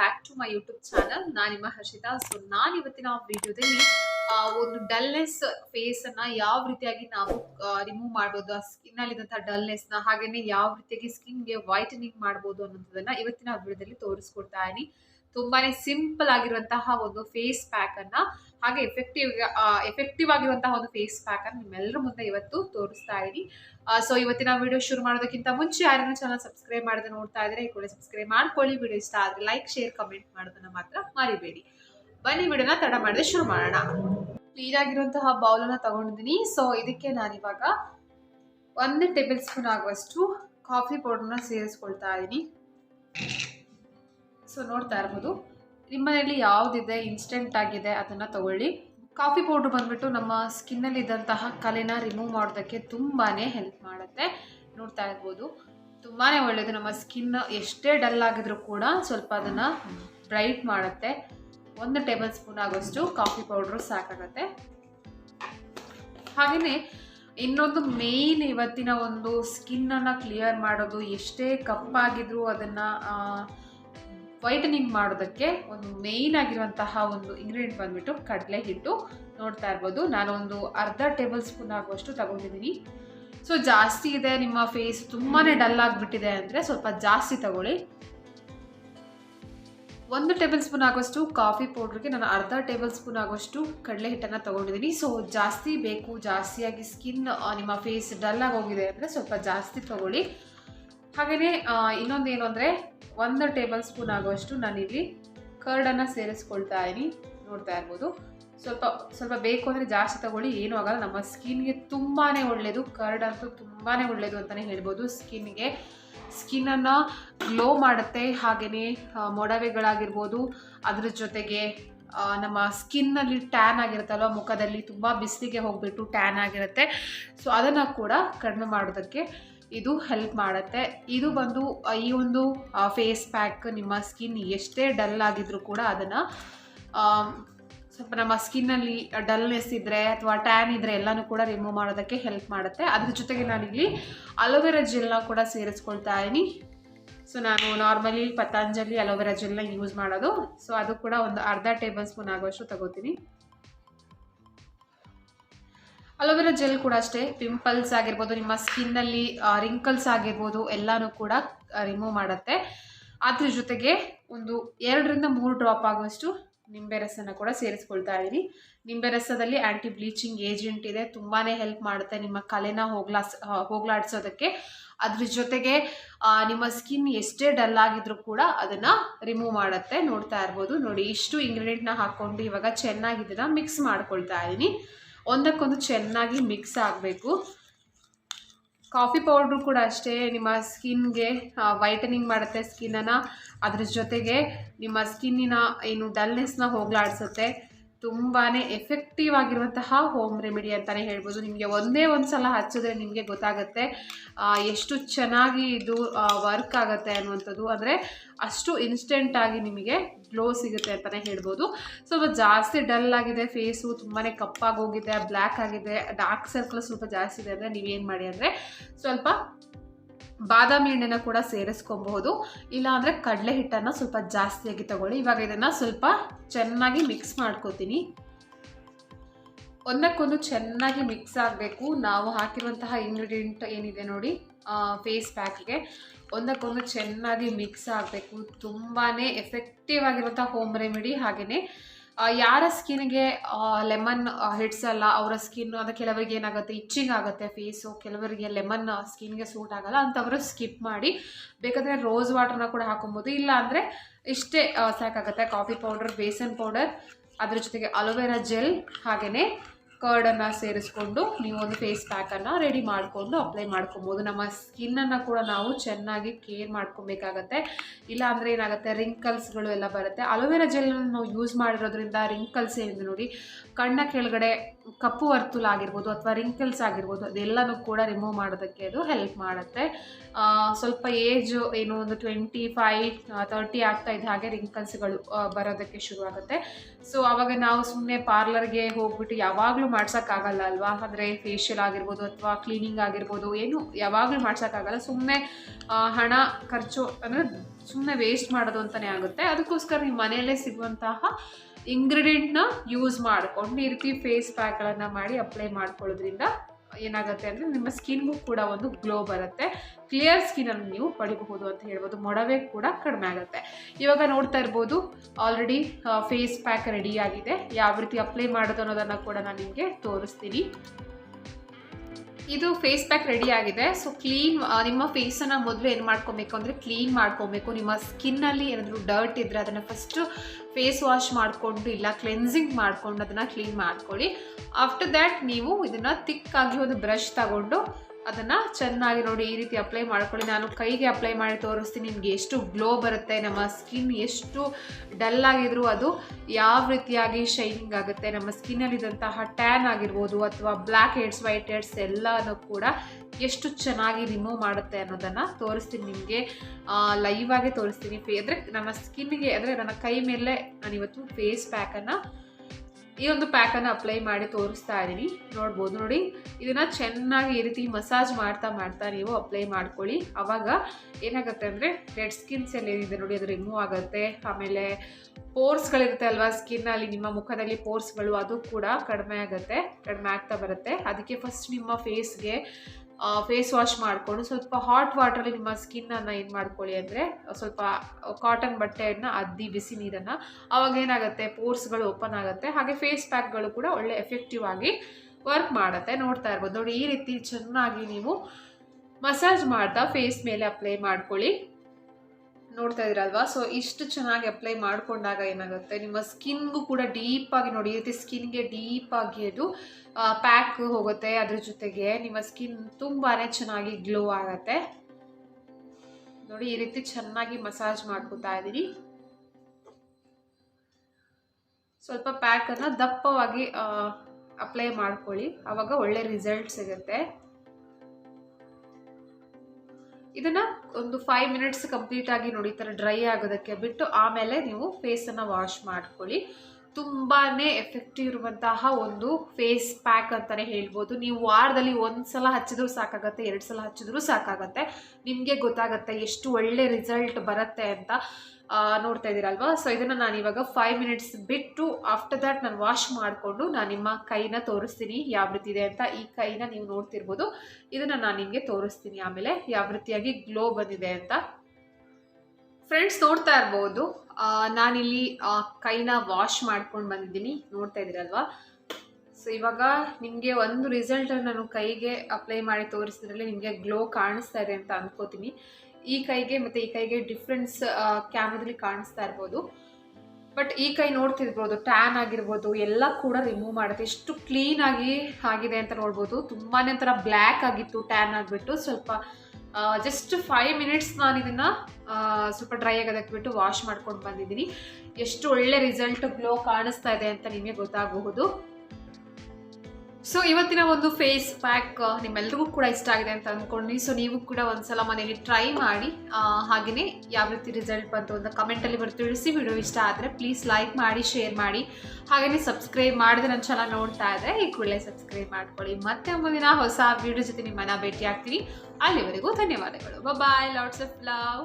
Back to my YouTube channel ನಾನು ನಿಮ್ಮ Harshita so ನಾನು ಇವತ್ತಿನ ವಿಡಿಯೋದಲ್ಲಿ ಒಂದು ಡಲ್ನೆಸ್ ಫೇಸ್ ಅನ್ನ ಯಾವ ರೀತಿಯಾಗಿ ನಾವು ರಿಮೂವ್ ಮಾಡ್ಬೋದು, ಆ ಸ್ಕಿನ್ ಅಲ್ಲಿ ಇದ್ದಂತಹ ಡಲ್ನೆಸ್ನ ಹಾಗೇನೆ ಯಾವ ರೀತಿಯಾಗಿ ಸ್ಕಿನ್ಗೆ ವೈಟನಿಂಗ್ ಮಾಡ್ಬೋದು ಅನ್ನೋದನ್ನ ಇವತ್ತಿನ ವಿಡಿಯೋದಲ್ಲಿ ತೋರಿಸ್ಕೊಡ್ತಾ ಇದೀನಿ. ತುಂಬಾನೇ ಸಿಂಪಲ್ ಆಗಿರುವಂತಹ ಒಂದು ಫೇಸ್ ಪ್ಯಾಕ್ ಅನ್ನ, ಹಾಗೆ ಎಫೆಕ್ಟಿವ್ ಎಫೆಕ್ಟಿವ್ ಆಗಿರುವಂತಹ ಒಂದು ಫೇಸ್ ಪ್ಯಾಕ್ ಅನ್ನ ನಿಮ್ಮೆಲ್ಲರ ಮುಂದೆ ಇವತ್ತು ತೋರಿಸ್ತಾ ಇದೀನಿ ಸೊ ಇವತ್ತಿನ ವಿಡಿಯೋ ಶುರು ಮಾಡೋದಕ್ಕಿಂತ ಮುಂಚೆ ಯಾರನ್ನ ಚಾನಲ್ ಸಬ್ಸ್ಕ್ರೈಬ್ ಮಾಡದೆ ನೋಡ್ತಾ ಇದ್ರೆ ಈ ಕೂಡ ಸಬ್ಸ್ಕ್ರೈಬ್ ಮಾಡ್ಕೊಳ್ಳಿ. ವಿಡಿಯೋ ಇಷ್ಟ ಆದ್ರೆ ಲೈಕ್ ಶೇರ್ ಕಮೆಂಟ್ ಮಾಡೋದನ್ನ ಮಾತ್ರ ಮರಿಬೇಡಿ. ಬನ್ನಿ ವಿಡಿಯೋನ ತಡ ಮಾಡದೆ ಶುರು ಮಾಡೋಣ. ಕ್ಲೀನ್ ಆಗಿರುವಂತಹ ಬೌಲನ್ನ ತಗೊಂಡಿದ್ದೀನಿ. ಸೊ ಇದಕ್ಕೆ ನಾನಿವಾಗ ಒಂದು ಟೇಬಲ್ ಸ್ಪೂನ್ ಆಗುವಷ್ಟು ಕಾಫಿ ಪೌಡರ್ನ ಸೇರಿಸ್ಕೊಳ್ತಾ ಇದ್ದೀನಿ. ಸೊ ನೋಡ್ತಾ ಇರ್ಬೋದು. ನಿಮ್ಮನೇಲಿ ಯಾವುದಿದೆ? ಇನ್ಸ್ಟೆಂಟ್ ಆಗಿದೆ, ಅದನ್ನು ತಗೊಳ್ಳಿ. ಕಾಫಿ ಪೌಡ್ರ್ ಬಂದ್ಬಿಟ್ಟು ನಮ್ಮ ಸ್ಕಿನ್ನಲ್ಲಿದ್ದಂತಹ ಕಲೆನ ರಿಮೂವ್ ಮಾಡೋದಕ್ಕೆ ತುಂಬಾ ಹೆಲ್ಪ್ ಮಾಡುತ್ತೆ. ನೋಡ್ತಾ ಇರ್ಬೋದು. ತುಂಬಾ ಒಳ್ಳೆಯದು ನಮ್ಮ ಸ್ಕಿನ್ ಎಷ್ಟೇ ಡಲ್ ಆಗಿದ್ರೂ ಕೂಡ ಸ್ವಲ್ಪ ಅದನ್ನು ಬ್ರೈಟ್ ಮಾಡುತ್ತೆ. ಒಂದು ಟೇಬಲ್ ಸ್ಪೂನ್ ಆಗೋಷ್ಟು ಕಾಫಿ ಪೌಡ್ರು ಸಾಕಾಗತ್ತೆ. ಹಾಗೆಯೇ ಇನ್ನೊಂದು ಮೇಯ್ನ್ ಇವತ್ತಿನ ಒಂದು ಸ್ಕಿನ್ನನ್ನು ಕ್ಲಿಯರ್ ಮಾಡೋದು, ಎಷ್ಟೇ ಕಪ್ಪಾಗಿದ್ರೂ ಅದನ್ನು ವೈಟನಿಂಗ್ ಮಾಡೋದಕ್ಕೆ ಒಂದು ಮೇಯ್ನ್ ಆಗಿರುವಂತಹ ಒಂದು ಇಂಗ್ರೀಡಿಯೆಂಟ್ ಬಂದ್ಬಿಟ್ಟು ಕಡಲೆ ಹಿಟ್ಟು ನೋಡ್ತಾ ಇರ್ಬೋದು. ಒಂದು ಅರ್ಧ ಟೇಬಲ್ ಸ್ಪೂನ್ ಆಗುವಷ್ಟು ತಗೊಂಡಿದ್ದೀನಿ. ಸೊ ಜಾಸ್ತಿ ಇದೆ, ನಿಮ್ಮ ಫೇಸ್ ತುಂಬಾ ಡಲ್ ಆಗಿಬಿಟ್ಟಿದೆ ಅಂದರೆ ಸ್ವಲ್ಪ ಜಾಸ್ತಿ ತಗೊಳ್ಳಿ. ಒಂದು ಟೇಬಲ್ ಸ್ಪೂನ್ ಆಗುವಷ್ಟು ಕಾಫಿ ಪೌಡ್ರಿಗೆ ನಾನು ಅರ್ಧ ಟೇಬಲ್ ಸ್ಪೂನ್ ಆಗುವಷ್ಟು ಕಡಲೆ ಹಿಟ್ಟನ್ನು ತೊಗೊಂಡಿದ್ದೀನಿ. ಸೊ ಜಾಸ್ತಿ ಬೇಕು, ಜಾಸ್ತಿಯಾಗಿ ಸ್ಕಿನ್ ನಿಮ್ಮ ಫೇಸ್ ಡಲ್ ಆಗೋಗಿದೆ ಹೋಗಿದೆ ಅಂದರೆ ಸ್ವಲ್ಪ ಜಾಸ್ತಿ ತಗೊಳ್ಳಿ. ಹಾಗೆಯೇ ಇನ್ನೊಂದು ಏನು ಅಂದರೆ ಒಂದು ಟೇಬಲ್ ಸ್ಪೂನ್ ಆಗುವಷ್ಟು ನಾನಿಲ್ಲಿ ಕರ್ಡನ್ನು ಸೇರಿಸ್ಕೊಳ್ತಾ ಇದ್ದೀನಿ ನೋಡ್ತಾ ಇರ್ಬೋದು. ಸ್ವಲ್ಪ ಸ್ವಲ್ಪ ಬೇಕು ಅಂದರೆ ಜಾಸ್ತಿ ತಗೊಳ್ಳಿ, ಏನೂ ಆಗಲ್ಲ. ನಮ್ಮ ಸ್ಕಿನ್ಗೆ ತುಂಬಾ ಒಳ್ಳೆಯದು ಕರ್ಡ್ ಅಂತೂ ತುಂಬಾ ಒಳ್ಳೆಯದು ಅಂತಲೇ ಹೇಳ್ಬೋದು. ಸ್ಕಿನ್ಗೆ, ಸ್ಕಿನ್ನನ್ನು ಗ್ಲೋ ಮಾಡುತ್ತೆ. ಹಾಗೆಯೇ ಮೊಡವೆಗಳಾಗಿರ್ಬೋದು. ಅದ್ರ ಜೊತೆಗೆ ನಮ್ಮ ಸ್ಕಿನ್ನಲ್ಲಿ ಟ್ಯಾನ್ ಆಗಿರುತ್ತಲ್ವ, ಮುಖದಲ್ಲಿ ತುಂಬ ಬಿಸಿಲಿಗೆ ಹೋಗ್ಬಿಟ್ಟು ಟ್ಯಾನ್ ಆಗಿರುತ್ತೆ. ಸೊ ಅದನ್ನು ಕೂಡ ಕಡಿಮೆ ಮಾಡೋದಕ್ಕೆ ಇದು ಹೆಲ್ಪ್ ಮಾಡುತ್ತೆ. ಇದು ಬಂದು ಈ ಒಂದು ಫೇಸ್ ಪ್ಯಾಕ್ ನಿಮ್ಮ ಸ್ಕಿನ್ ಎಷ್ಟೇ ಡಲ್ ಆಗಿದ್ರೂ ಕೂಡ ಅದನ್ನು ಸ್ವಲ್ಪ ನಮ್ಮ ಸ್ಕಿನ್ನಲ್ಲಿ ಡಲ್ನೆಸ್ ಇದ್ದರೆ ಅಥವಾ ಟ್ಯಾನ್ ಇದ್ದರೆ ಎಲ್ಲನೂ ಕೂಡ ರಿಮೂವ್ ಮಾಡೋದಕ್ಕೆ ಹೆಲ್ಪ್ ಮಾಡುತ್ತೆ. ಅದ್ರ ಜೊತೆಗೆ ನಾನಿಲ್ಲಿ ಅಲೋವೆರಾ ಜೆಲ್ನ ಕೂಡ ಸೇರಿಸ್ಕೊಳ್ತಾ ಇದ್ದೀನಿ. ಸೊ ನಾನು ನಾರ್ಮಲಿ ಪತಂಜಲಿ ಅಲೋವೆರಾ ಜೆಲ್ನ ಯೂಸ್ ಮಾಡೋದು. ಸೊ ಅದು ಕೂಡ ಒಂದು ಅರ್ಧ ಟೇಬಲ್ ಸ್ಪೂನ್ ಆಗುವಷ್ಟು ತಗೋತೀನಿ. ಅಲೋವೆರಾ ಜೆಲ್ ಕೂಡ ಅಷ್ಟೇ ಪಿಂಪಲ್ಸ್ ಆಗಿರ್ಬೋದು, ನಿಮ್ಮ ಸ್ಕಿನ್ನಲ್ಲಿ ರಿಂಕಲ್ಸ್ ಆಗಿರ್ಬೋದು, ಎಲ್ಲನೂ ಕೂಡ ರಿಮೂವ್ ಮಾಡುತ್ತೆ. ಅದ್ರ ಜೊತೆಗೆ ಒಂದು ಎರಡರಿಂದ ಮೂರು ಡ್ರಾಪ್ ಆಗುವಷ್ಟು ನಿಂಬೆ ರಸನ ಕೂಡ ಸೇರಿಸ್ಕೊಳ್ತಾ ಇದ್ದೀನಿ. ನಿಂಬೆ ರಸದಲ್ಲಿ ಆ್ಯಂಟಿ ಬ್ಲೀಚಿಂಗ್ ಏಜೆಂಟ್ ಇದೆ ತುಂಬಾ ಹೆಲ್ಪ್ ಮಾಡುತ್ತೆ ನಿಮ್ಮ ಕಲೆನ ಹೋಗ್ಲಾಸ್ ಹೋಗ್ಲಾಡ್ಸೋದಕ್ಕೆ. ಅದ್ರ ಜೊತೆಗೆ ನಿಮ್ಮ ಸ್ಕಿನ್ ಎಷ್ಟೇ ಡಲ್ ಆಗಿದ್ರೂ ಕೂಡ ಅದನ್ನು ರಿಮೂವ್ ಮಾಡುತ್ತೆ, ನೋಡ್ತಾ ಇರ್ಬೋದು. ನೋಡಿ, ಇಷ್ಟು ಇಂಗ್ರೀಡಿಯೆಂಟ್ನ ಹಾಕ್ಕೊಂಡು ಇವಾಗ ಚೆನ್ನಾಗಿ ಇದನ್ನು ಮಿಕ್ಸ್ ಮಾಡ್ಕೊಳ್ತಾ ಇದ್ದೀನಿ. ಒಂದಕ್ಕೊಂದು ಚೆನ್ನಾಗಿ ಮಿಕ್ಸ್ ಆಗಬೇಕು. ಕಾಫಿ ಪೌಡ್ರು ಕೂಡ ಅಷ್ಟೇ, ನಿಮ್ಮ ಸ್ಕಿನ್ಗೆ ವೈಟನಿಂಗ್ ಮಾಡುತ್ತೆ ಸ್ಕಿನ್ನನ್ನು. ಅದ್ರ ಜೊತೆಗೆ ನಿಮ್ಮ ಸ್ಕಿನ್ನಿನ ಏನು ಡಲ್ನೆಸ್ನ ಹೋಗ್ಲಾಡಿಸುತ್ತೆ. ತುಂಬಾ ಎಫೆಕ್ಟಿವ್ ಆಗಿರುವಂತಹ ಹೋಮ್ ರೆಮಿಡಿ ಅಂತಲೇ ಹೇಳ್ಬೋದು. ನಿಮಗೆ ಒಂದೇ ಒಂದು ಸಲ ಹಚ್ಚಿದ್ರೆ ನಿಮಗೆ ಗೊತ್ತಾಗುತ್ತೆ ಎಷ್ಟು ಚೆನ್ನಾಗಿ ಇದು ವರ್ಕ್ ಆಗುತ್ತೆ ಅನ್ನುವಂಥದ್ದು. ಅಂದರೆ ಅಷ್ಟು ಇನ್ಸ್ಟೆಂಟಾಗಿ ನಿಮಗೆ ಗ್ಲೋ ಸಿಗುತ್ತೆ ಅಂತಲೇ ಹೇಳ್ಬೋದು. ಸ್ವಲ್ಪ ಜಾಸ್ತಿ ಡಲ್ ಆಗಿದೆ ಫೇಸು ತುಂಬಾ ಕಪ್ಪಾಗಿ ಹೋಗಿದೆ ಬ್ಲ್ಯಾಕ್ ಆಗಿದೆ ಡಾರ್ಕ್ ಸರ್ಕಲ್ ಸ್ವಲ್ಪ ಜಾಸ್ತಿ ಇದೆ ಅಂದರೆ ನೀವೇನು ಮಾಡಿ ಅಂದರೆ ಸ್ವಲ್ಪ ಬಾದಾಮಿ ಎಣ್ಣೆನ ಕೂಡ ಸೇರಿಸ್ಕೊಬಹುದು. ಇಲ್ಲ ಅಂದರೆ ಕಡಲೆ ಹಿಟ್ಟನ್ನು ಸ್ವಲ್ಪ ಜಾಸ್ತಿಯಾಗಿ ತಗೊಳ್ಳಿ. ಇವಾಗ ಇದನ್ನು ಸ್ವಲ್ಪ ಚೆನ್ನಾಗಿ ಮಿಕ್ಸ್ ಮಾಡ್ಕೋತೀನಿ. ಒಂದಕ್ಕೊಂದು ಚೆನ್ನಾಗಿ ಮಿಕ್ಸ್ ಆಗಬೇಕು. ನಾವು ಹಾಕಿರುವಂತಹ ಇಂಗ್ರೀಡಿಯೆಂಟ್ ಏನಿದೆ ನೋಡಿ ಫೇಸ್ ಪ್ಯಾಕ್ಗೆ ಒಂದಕ್ಕೊಂದು ಚೆನ್ನಾಗಿ ಮಿಕ್ಸ್ ಆಗಬೇಕು. ತುಂಬಾ ಎಫೆಕ್ಟಿವ್ ಆಗಿರುವಂಥ ಹೋಮ್ ರೆಮಿಡಿ ಹಾಗೆಯೇ ಯಾರ ಸ್ಕಿನ್ಗೆ ಲೆಮನ್ ಹಿಡ್ಸಲ್ಲ ಅವರ ಸ್ಕಿನ್ ಅಂದರೆ ಕೆಲವರಿಗೆ ಏನಾಗುತ್ತೆ ಇಚ್ಚಿಂಗ್ ಆಗುತ್ತೆ ಫೇಸು ಕೆಲವರಿಗೆ ಲೆಮನ್ ಸ್ಕಿನ್ಗೆ ಸೂಟ್ ಆಗಲ್ಲ ಅಂಥವರು ಸ್ಕಿಪ್ ಮಾಡಿ, ಬೇಕಾದರೆ ರೋಸ್ ವಾಟರ್ನ ಕೂಡ ಹಾಕೊಬೋದು, ಇಲ್ಲ ಅಂದರೆ ಇಷ್ಟೇ ಸಾಕಾಗುತ್ತೆ ಕಾಫಿ ಪೌಡರ್ ಬೇಸನ್ ಪೌಡರ್ ಅದ್ರ ಜೊತೆಗೆ ಅಲೋವೆರಾ ಜೆಲ್ ಹಾಗೆಯೇ ಕರ್ಡನ್ನು ಸೇರಿಸ್ಕೊಂಡು ನೀವು ಒಂದು ಫೇಸ್ ಪ್ಯಾಕನ್ನು ರೆಡಿ ಮಾಡಿಕೊಂಡು ಅಪ್ಲೈ ಮಾಡ್ಕೊಬೋದು. ನಮ್ಮ ಸ್ಕಿನ್ನನ್ನು ಕೂಡ ನಾವು ಚೆನ್ನಾಗಿ ಕೇರ್ ಮಾಡ್ಕೊಬೇಕಾಗತ್ತೆ. ಇಲ್ಲ ಅಂದರೆ ಏನಾಗುತ್ತೆ ರಿಂಕಲ್ಸ್ಗಳು ಎಲ್ಲ ಬರುತ್ತೆ. ಅಲೋವೆರಾ ಜೆಲ್ಲನ್ನು ನಾವು ಯೂಸ್ ಮಾಡಿರೋದ್ರಿಂದ ರಿಂಕಲ್ಸ್ ಏನಿದೆ ನೋಡಿ, ಕಣ್ಣ ಕೆಳಗಡೆ ಕಪ್ಪು ವರ್ತುಲ ಆಗಿರ್ಬೋದು ಅಥವಾ ರಿಂಕಲ್ಸ್ ಆಗಿರ್ಬೋದು, ಅದೆಲ್ಲನೂ ಕೂಡ ರಿಮೂವ್ ಮಾಡೋದಕ್ಕೆ ಅದು ಹೆಲ್ಪ್ ಮಾಡುತ್ತೆ. ಸ್ವಲ್ಪ ಏಜ್ ಏನು ಒಂದು ಟ್ವೆಂಟಿ ಫೈವ್ ತರ್ಟಿ ಆಗ್ತಾ ಇದ್ದ ಹಾಗೆ ರಿಂಕಲ್ಸ್ಗಳು ಬರೋದಕ್ಕೆ ಶುರು ಆಗುತ್ತೆ ಸೊ ಆವಾಗ ನಾವು ಸುಮ್ಮನೆ ಪಾರ್ಲರ್ಗೆ ಹೋಗ್ಬಿಟ್ಟು ಯಾವಾಗಲೂ ಮಾಡ್ಸೋಕ್ಕಾಗಲ್ಲ ಅಲ್ವಾ? ಅಂದರೆ ಫೇಶಿಯಲ್ ಆಗಿರ್ಬೋದು ಅಥವಾ ಕ್ಲೀನಿಂಗ್ ಆಗಿರ್ಬೋದು, ಏನು ಯಾವಾಗಲೂ ಮಾಡ್ಸೋಕ್ಕಾಗಲ್ಲ. ಸುಮ್ಮನೆ ಹಣ ಖರ್ಚು, ಅಂದರೆ ಸುಮ್ಮನೆ ವೇಸ್ಟ್ ಮಾಡೋದು ಅಂತಲೇ ಆಗುತ್ತೆ. ಅದಕ್ಕೋಸ್ಕರ ನೀವು ಮನೆಯಲ್ಲೇ ಸಿಗುವಂತಹ ಇಂಗ್ರೀಡಿಯೆಂಟ್ನ ಯೂಸ್ ಮಾಡಿಕೊಂಡು, ಈ ರೀತಿ ಫೇಸ್ ಪ್ಯಾಕ್ಗಳನ್ನು ಮಾಡಿ ಅಪ್ಲೈ ಮಾಡ್ಕೊಳ್ಳೋದ್ರಿಂದ ಏನಾಗುತ್ತೆ ಅಂದರೆ ನಿಮ್ಮ ಸ್ಕಿನ್ಗೂ ಕೂಡ ಒಂದು ಗ್ಲೋ ಬರುತ್ತೆ. ಕ್ಲಿಯರ್ ಸ್ಕಿನನ್ನು ನೀವು ಪಡಿಬಹುದು ಅಂತ ಹೇಳ್ಬೋದು. ಮೊಡವೆ ಕೂಡ ಕಡಿಮೆ ಆಗುತ್ತೆ. ಇವಾಗ ನೋಡ್ತಾ ಇರ್ಬೋದು ಆಲ್ರೆಡಿ ಫೇಸ್ ಪ್ಯಾಕ್ ರೆಡಿ ಆಗಿದೆ. ಯಾವ ರೀತಿ ಅಪ್ಲೈ ಮಾಡೋದು ಅನ್ನೋದನ್ನು ಕೂಡ ನಾನು ನಿಮಗೆ ತೋರಿಸ್ತೀನಿ. ಇದು ಫೇಸ್ ಪ್ಯಾಕ್ ರೆಡಿ ಆಗಿದೆ. ಸೊ ಕ್ಲೀನ್ ನಿಮ್ಮ ಫೇಸನ್ನು ಮೊದಲು ಏನು ಮಾಡ್ಕೊಬೇಕು ಅಂದರೆ ಕ್ಲೀನ್ ಮಾಡ್ಕೊಬೇಕು. ನಿಮ್ಮ ಸ್ಕಿನ್ನಲ್ಲಿ ಏನಾದರೂ ಡರ್ಟ್ ಇದ್ದರೆ ಅದನ್ನು ಫಸ್ಟು ಫೇಸ್ ವಾಶ್ ಮಾಡಿಕೊಂಡು ಇಲ್ಲ ಕ್ಲೆನ್ಸಿಂಗ್ ಮಾಡಿಕೊಂಡು ಅದನ್ನು ಕ್ಲೀನ್ ಮಾಡ್ಕೊಳ್ಳಿ. ಆಫ್ಟರ್ ದ್ಯಾಟ್ ನೀವು ಇದನ್ನು ತಿಕ್ಕಾಗಿ ಒಂದು ಬ್ರಷ್ ತಗೊಂಡು ಅದನ್ನು ಚೆನ್ನಾಗಿ ನೋಡಿ ಈ ರೀತಿ ಅಪ್ಲೈ ಮಾಡ್ಕೊಳ್ಳಿ. ನಾನು ಕೈಗೆ ಅಪ್ಲೈ ಮಾಡಿ ತೋರಿಸ್ತೀನಿ. ನಿಮಗೆ ಎಷ್ಟು ಗ್ಲೋ ಬರುತ್ತೆ, ನಮ್ಮ ಸ್ಕಿನ್ ಎಷ್ಟು ಡಲ್ ಆಗಿದ್ರೂ ಅದು ಯಾವ ರೀತಿಯಾಗಿ ಶೈನಿಂಗ್ ಆಗುತ್ತೆ, ನಮ್ಮ ಸ್ಕಿನ್ನಲ್ಲಿದ್ದಂತಹ ಟ್ಯಾನ್ ಆಗಿರ್ಬೋದು ಅಥವಾ ಬ್ಲ್ಯಾಕ್ ಹೆಡ್ಸ್ ವೈಟ್ ಹೆಡ್ಸ್ ಎಲ್ಲನೂ ಕೂಡ ಎಷ್ಟು ಚೆನ್ನಾಗಿ ರಿಮೂವ್ ಮಾಡುತ್ತೆ ಅನ್ನೋದನ್ನು ತೋರಿಸ್ತೀನಿ ನಿಮಗೆ. ಲೈವ್ ಆಗಿ ತೋರಿಸ್ತೀನಿ. ಫೇ ಅಂದರೆ ನನ್ನ ಸ್ಕಿನ್ಗೆ ಅಂದರೆ ನನ್ನ ಕೈ ಮೇಲೆ ನಾನಿವತ್ತು ಫೇಸ್ ಪ್ಯಾಕನ್ನು ಈ ಒಂದು ಪ್ಯಾಕನ್ನು ಅಪ್ಲೈ ಮಾಡಿ ತೋರಿಸ್ತಾ ಇದ್ದೀನಿ. ನೋಡ್ಬೋದು ನೋಡಿ, ಇದನ್ನು ಚೆನ್ನಾಗಿ ಈ ರೀತಿ ಮಸಾಜ್ ಮಾಡ್ತಾ ಮಾಡ್ತಾ ನೀವು ಅಪ್ಲೈ ಮಾಡ್ಕೊಳ್ಳಿ. ಆವಾಗ ಏನಾಗುತ್ತೆ ಅಂದರೆ ರೆಡ್ ಸ್ಕಿನ್ಸ್ ಎಲ್ಲ ಏನಿದೆ ನೋಡಿ, ಅದು ರಿಮೂವ್ ಆಗುತ್ತೆ. ಆಮೇಲೆ ಪೋರ್ಸ್ಗಳಿರುತ್ತೆ ಅಲ್ವಾ ಸ್ಕಿನ್ನಲ್ಲಿ ನಿಮ್ಮ ಮುಖದಲ್ಲಿ ಪೋರ್ಸ್ಗಳು ಅದು ಕೂಡ ಕಡಿಮೆ ಆಗುತ್ತೆ, ಕಡಿಮೆ ಆಗ್ತಾ ಬರುತ್ತೆ. ಅದಕ್ಕೆ ಫಸ್ಟ್ ನಿಮ್ಮ ಫೇಸ್ಗೆ ಫೇಸ್ ವಾಶ್ ಮಾಡಿಕೊಂಡು ಸ್ವಲ್ಪ ಹಾಟ್ ವಾಟ್ರಲ್ಲಿ ನಿಮ್ಮ ಸ್ಕಿನ್ನನ್ನು ಏನು ಮಾಡ್ಕೊಳ್ಳಿ ಅಂದರೆ ಸ್ವಲ್ಪ ಕಾಟನ್ ಬಟ್ಟೆಯನ್ನು ಅದ್ದಿ ಬಿಸಿ ನೀರನ್ನು. ಅವಾಗ ಏನಾಗುತ್ತೆ? ಪೋರ್ಸ್ಗಳು ಓಪನ್ ಆಗುತ್ತೆ. ಹಾಗೆ ಫೇಸ್ ಪ್ಯಾಕ್ಗಳು ಕೂಡ ಒಳ್ಳೆ ಎಫೆಕ್ಟಿವ್ ಆಗಿ ವರ್ಕ್ ಮಾಡುತ್ತೆ. ನೋಡ್ತಾ ಇರ್ಬೋದು. ನೋಡಿ, ಈ ರೀತಿ ಚೆನ್ನಾಗಿ ನೀವು ಮಸಾಜ್ ಮಾಡ್ತಾ ಫೇಸ್ ಮೇಲೆ ಅಪ್ಲೈ ಮಾಡ್ಕೊಳ್ಳಿ. ನೋಡ್ತಾ ಇದ್ದೀರಲ್ವಾ ಸೊ ಇಷ್ಟು ಚೆನ್ನಾಗಿ ಅಪ್ಲೈ ಮಾಡಿಕೊಂಡಾಗ ಏನಾಗುತ್ತೆ? ನಿಮ್ಮ ಸ್ಕಿನ್ಗೂ ಕೂಡ ಡೀಪಾಗಿ ನೋಡಿ, ಈ ರೀತಿ ಸ್ಕಿನ್ಗೆ ಡೀಪಾಗಿ ಅದು ಪ್ಯಾಕ್ ಹೋಗುತ್ತೆ. ಅದ್ರ ಜೊತೆಗೆ ನಿಮ್ಮ ಸ್ಕಿನ್ ತುಂಬಾ ಚೆನ್ನಾಗಿ ಗ್ಲೋ ಆಗುತ್ತೆ. ನೋಡಿ, ಈ ರೀತಿ ಚೆನ್ನಾಗಿ ಮಸಾಜ್ ಮಾಡ್ಕೊತಾ ಇದ್ದೀನಿ ಸ್ವಲ್ಪ ಪ್ಯಾಕನ್ನು ದಪ್ಪವಾಗಿ ಅಪ್ಲೈ ಮಾಡ್ಕೊಳ್ಳಿ. ಆವಾಗ ಒಳ್ಳೆ ರಿಸಲ್ಟ್ ಸಿಗುತ್ತೆ. ಇದನ್ನ ಒಂದು ಫೈವ್ ಮಿನಿಟ್ಸ್ ಕಂಪ್ಲೀಟಾಗಿ ನೋಡಿ, ಈ ಥರ ಡ್ರೈ ಆಗೋದಕ್ಕೆ ಬಿಟ್ಟು ಆಮೇಲೆ ನೀವು ಫೇಸನ್ನು ವಾಶ್ ಮಾಡ್ಕೊಳ್ಳಿ. ತುಂಬಾ ಎಫೆಕ್ಟಿವ್ ಇರುವಂತಹ ಒಂದು ಫೇಸ್ ಪ್ಯಾಕ್ ಅಂತಲೇ ಹೇಳ್ಬೋದು. ನೀವು ವಾರದಲ್ಲಿ ಒಂದು ಸಲ ಹಚ್ಚಿದ್ರೂ ಸಾಕಾಗತ್ತೆ ಎರಡು ಸಲ ಹಚ್ಚಿದ್ರು ಸಾಕಾಗತ್ತೆ. ನಿಮಗೆ ಗೊತ್ತಾಗುತ್ತೆ ಎಷ್ಟು ಒಳ್ಳೆ ರಿಸಲ್ಟ್ ಬರುತ್ತೆ ಅಂತ ನೋಡ್ತಾ ಇದ್ದೀರಲ್ವಾ? ಸೊ ಇದನ್ನು ನಾನು ಇವಾಗ ಫೈವ್ ಮಿನಿಟ್ಸ್ ಬಿಟ್ಟು ಆಫ್ಟರ್ ದ್ಯಾಟ್ ನಾನು ವಾಶ್ ಮಾಡಿಕೊಂಡು ನಾನು ನಿಮ್ಮ ಕೈನ ತೋರಿಸ್ತೀನಿ ಯಾವ ರೀತಿ ಇದೆ ಅಂತ. ಈ ಕೈನ ನೀವು ನೋಡ್ತಿರ್ಬೋದು. ಇದನ್ನು ನಾನು ನಿಮಗೆ ತೋರಿಸ್ತೀನಿ ಆಮೇಲೆ ಯಾವ ರೀತಿಯಾಗಿ ಗ್ಲೋ ಬಂದಿದೆ ಅಂತ. ಫ್ರೆಂಡ್ಸ್ ನೋಡ್ತಾ ಇರ್ಬೋದು. ನಾನಿಲ್ಲಿ ಕೈನ ವಾಶ್ ಮಾಡ್ಕೊಂಡು ಬಂದಿದ್ದೀನಿ. ನೋಡ್ತಾ ಇದ್ದೀರಲ್ವಾ? ಸೊ ಇವಾಗ ನಿಮಗೆ ಒಂದು ರಿಸಲ್ಟ್ ನಾನು ಕೈಗೆ ಅಪ್ಲೈ ಮಾಡಿ ತೋರಿಸಿದ್ರಲ್ಲಿ ನಿಮಗೆ ಗ್ಲೋ ಕಾಣಿಸ್ತಾ ಇದೆ ಅಂತ ಅನ್ಕೋತೀನಿ. ಈ ಕೈಗೆ ಮತ್ತು ಈ ಕೈಗೆ ಡಿಫ್ರೆನ್ಸ್ ಕ್ಯಾಮ್ರದಲ್ಲಿ ಕಾಣಿಸ್ತಾ ಇರ್ಬೋದು. ಬಟ್ ಈ ಕೈ ನೋಡ್ತಿರ್ಬೋದು ಟ್ಯಾನ್ ಆಗಿರ್ಬೋದು, ಎಲ್ಲ ಕೂಡ ರಿಮೂವ್ ಮಾಡುತ್ತೆ. ಎಷ್ಟು ಕ್ಲೀನಾಗಿ ಆಗಿದೆ ಅಂತ ನೋಡ್ಬೋದು. ತುಂಬಾ ಒಂಥರ ಬ್ಲ್ಯಾಕ್ ಆಗಿತ್ತು ಟ್ಯಾನ್ ಆಗಿಬಿಟ್ಟು. ಸ್ವಲ್ಪ ಜಸ್ಟ್ ಫೈವ್ ಮಿನಿಟ್ಸ್ ನಾನು ಇದನ್ನು ಸ್ವಲ್ಪ ಡ್ರೈ ಆಗೋದಕ್ಕೆ ಬಿಟ್ಟು ವಾಶ್ ಮಾಡ್ಕೊಂಡು ಬಂದಿದ್ದೀನಿ. ಎಷ್ಟು ಒಳ್ಳೆ ರಿಸಲ್ಟ್ ಗ್ಲೋ ಕಾಣಿಸ್ತಾ ಇದೆ ಅಂತ ನಿಮಗೆ ಗೊತ್ತಾಗಬಹುದು. ಸೊ ಇವತ್ತಿನ ಒಂದು ಫೇಸ್ ಪ್ಯಾಕ್ ನಿಮ್ಮೆಲ್ರಿಗೂ ಕೂಡ ಇಷ್ಟ ಆಗಿದೆ ಅಂತ ಅಂದ್ಕೊಂಡು ಸೊ ನೀವು ಕೂಡ ಒಂದ್ಸಲ ಮನೇಲಿ ಟ್ರೈ ಮಾಡಿ ಹಾಗೆಯೇ ಯಾವ ರೀತಿ ರಿಸಲ್ಟ್ ಬಂತು ಅಂತ ಕಮೆಂಟಲ್ಲಿ ಬರೆದು ತಿಳಿಸಿ. ವಿಡಿಯೋ ಇಷ್ಟ ಆದರೆ ಪ್ಲೀಸ್ ಲೈಕ್ ಮಾಡಿ ಶೇರ್ ಮಾಡಿ. ಹಾಗೆಯೇ ಸಬ್ಸ್ಕ್ರೈಬ್ ಮಾಡಿದ್ರೆ ನನ್ನ ಚಾನಲ್ ನೋಡ್ತಾ ಇದ್ದರೆ ಈ ಕೂಡಲೇ ಸಬ್ಸ್ಕ್ರೈಬ್ ಮಾಡ್ಕೊಳ್ಳಿ. ಮತ್ತೆ ಮುಂದಿನ ಹೊಸ ವಿಡಿಯೋ ಜೊತೆ ನಿಮ್ಮನ್ನ ಭೇಟಿ ಆಗ್ತೀನಿ ಅಲ್ಲಿವರೆಗೂ ಧನ್ಯವಾದಗಳು. ಬಾಯ್ ಲಾಟ್ಸ್ ಆಫ್ ಲವ್